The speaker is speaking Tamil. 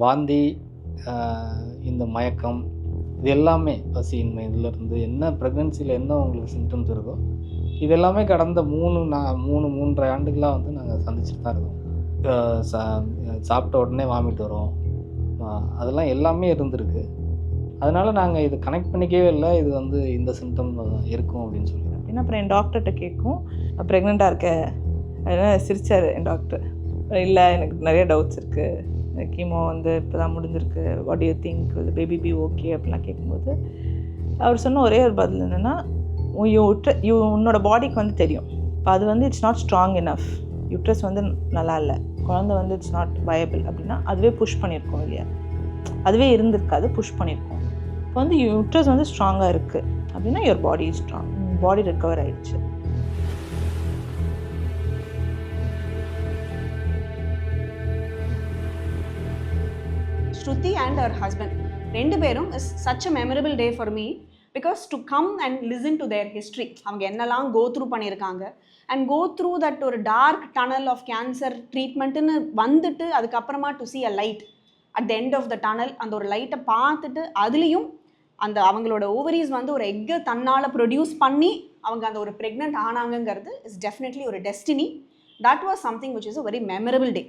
வாந்தி இந்த மயக்கம் இது எல்லாமே பசியின்மை இதிலிருந்து என்ன ப்ரெக்னென்சியில் என்ன உங்களுக்கு சிம்டம்ஸ் இருக்கோ இது எல்லாமே கடந்த மூணு நான் மூணு மூன்றரை ஆண்டுகளாக வந்து நாங்கள் சந்திச்சுட்டு தான் இருக்கோம். சா- சாப்பிட்ட உடனே வாமிட் வரும். அதெல்லாம் எல்லாமே இருந்திருக்கு. அதனால் நாங்கள் இது கனெக்ட் பண்ணிக்கவே இல்லை. இது வந்து இந்த சிம்டம் இருக்கும் அப்படின்னு சொல்லி அப்படின்னா அப்புறம் என் டாக்டர்கிட்ட கேட்கும். ப்ரெக்னெண்ட்டாக இருக்க அதனால் சிரிச்சார் என் டாக்டர் இல்லை எனக்கு நிறைய டவுட்ஸ் இருக்குது கீமோ வந்து இப்போ தான் முடிஞ்சிருக்கு what you think baby be okay அப்படிலாம் கேட்கும்போது அவர் சொன்ன ஒரே ஒரு பதில் என்னென்னா யூ யூ உன்னோட பாடிக்கு வந்து தெரியும். இப்போ அது வந்து it's not strong enough uterus வந்து நல்லா இல்லை. குழந்தை வந்து இட்ஸ் நாட் வயபிள் அப்படின்னா அதுவே புஷ் பண்ணியிருக்கோம் இல்லையா? அதுவே இருந்திருக்காது புஷ் பண்ணியிருக்கோம் இப்போ வந்து யூட்ரஸ் வந்து ஸ்ட்ராங்காக இருக்குது அப்படின்னா your body strong body recover ஆயிடுச்சு. ஸ்ருதி அண்ட் அவர் ஹஸ்பண்ட் ரெண்டு பேரும் is such a memorable day for me because to come and listen to their history அவங்க என்னெல்லாம் கோ த்ரூ பண்ணியிருக்காங்க. அண்ட் கோ த்ரூ தட் ஒரு டார்க் டனல் ஆஃப் கேன்சர் ட்ரீட்மெண்ட்டுன்னு வந்துட்டு அதுக்கப்புறமா to see a light at the end of the tunnel அந்த ஒரு லைட்டை பார்த்துட்டு அதுலேயும் அந்த அவங்களோட ஓவரிஸ் வந்து ஒரு எக்கை தன்னால் ப்ரொடியூஸ் பண்ணி அவங்க அந்த ஒரு ப்ரெக்னென்ட் ஆனாங்கங்கிறது இஸ் டெஃபினெட்லி ஒரு destiny that was something which is a very memorable day